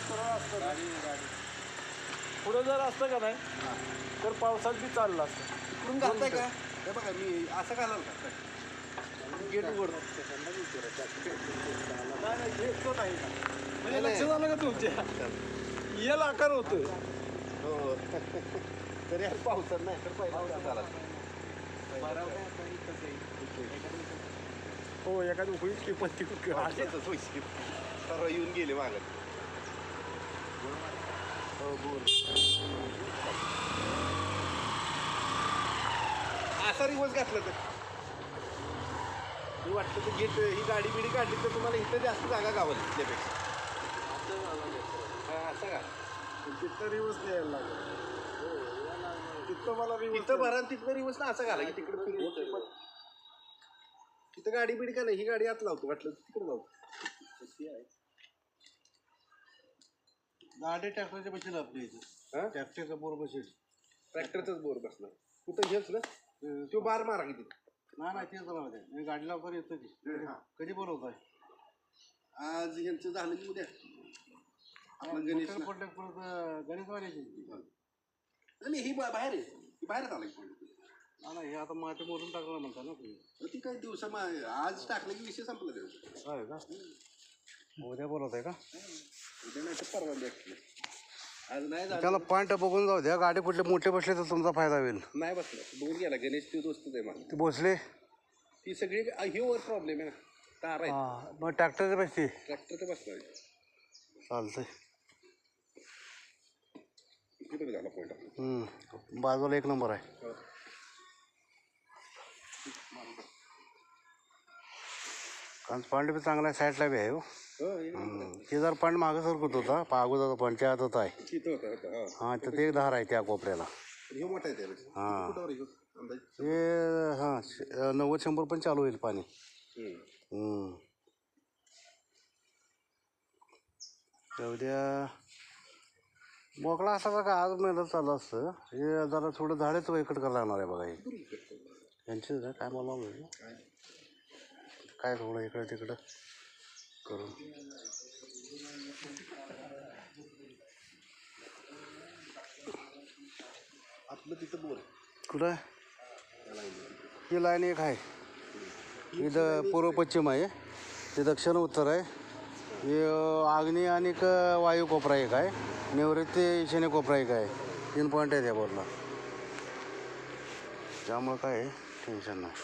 पुढं असतं गाडी पुढं जर असतं का नाही तर पावसात बी चाललं असतं. इकडून घालताय का? हे बघा मी असं घालाल का? गेट उघड नाही म्हणजे लक्षात आलं का तुमच्या येल आकार होतोय हो तरी आज पावसात नाही तर पहिला पावसात हो एखादी होईल की पण ती असेच पैसे तर येऊन गेले मागत हो बोल असा रिवर्स घातलं तर. मी वाटलं तर गेट ही गाडी बिडी काढली तर तुम्हाला इथं जास्त जागा गावली त्यापेक्षा. हा असं का तिथं रिवर्स द्यायला लागेल. तिथं मला इथं भरा तिथं रिवर्स ना असं घाला की तिकडे पण तिथं गाडी बिडी का नाही? ही गाडी आत लावतो वाटलं तिकडे लावतो. गाडी ट्रॅक्टरच्या बसेल आपल्या इथं. हा? ट्रॅक्टरचा बोर बसेल ट्रॅक्टरचाच बोर बसणार. कुठं घेच ना तो बार मारा किती नाही नाही तेच राहू द्या मी गाडीला वगैरे येतो की. कधी बोलवताय? आज यांचं झालं की उद्या. आपलं गणेश पडलं परत गणेशवाल्याची नाही ही बा- बाहेर आहे. ही बाहेरच आला की ना ना हे आता माती मोडून टाकलं म्हणता ना तुम्ही. ती काही दिवसा आज टाकलं की विषय संपला त्याचा. होय का? उद्या बोलवताय का? उद्या नाही तर परवा भेटलं आज नाही झालं त्याला पॉईंट बघून जाऊ द्या. गाडी कुठले मोठे बसले तर तुमचा फायदा होईल. नाही बसलं. बघून गेला गणेश ती दोस्त आहे मला ते बसले. ती सगळी ही वर प्रॉब्लेम आहे ना. तार आहे हां मग ट्रॅक्टरचे पैसे ट्रॅक्टर तर बसणार चालतंय. झाला पॉईंट हम्म. बाजूला एक नंबर आहे. कारण पॉईंट बी चांगला आहे साईडला बी आहे हो. हो हम्म. ते जर पॉईंट मागं सरकत होता पा अगोदरचा पॉईंट त्या हातात आहे तिथं होतं होतं हा. हां तर ते एक धार आहे त्या कोपऱ्याला. हे मोठा आहे त्यापेक्षा हां. कुठं अंदाज? हे हां श- नव्वद शंभर पण चालू होईल पाणी. हम्म. हम्म. तर उद्या मोकळा असा का आज मेहनत चालू असतं. हे जरा थोडं झाडेच इकट करायला लागणार आहे बघा हे. यांचे काय मला माहिती. काय? थोडं इकडं तिकडं? करून. आपलं तिथं बोर आहे? कुठं ही लाईन एक आहे. इथं पूर्व पश्चिम आहे. ते दक्षिण उत्तर आहे. हे आग्नेय आणि एक वायू कोपरा एक आहे. निवृत्ती ईशान्य कोपरा एक आहे. तीन पॉईंट आहे त्या बोरला त्यामुळं काय टेन्शन नाही.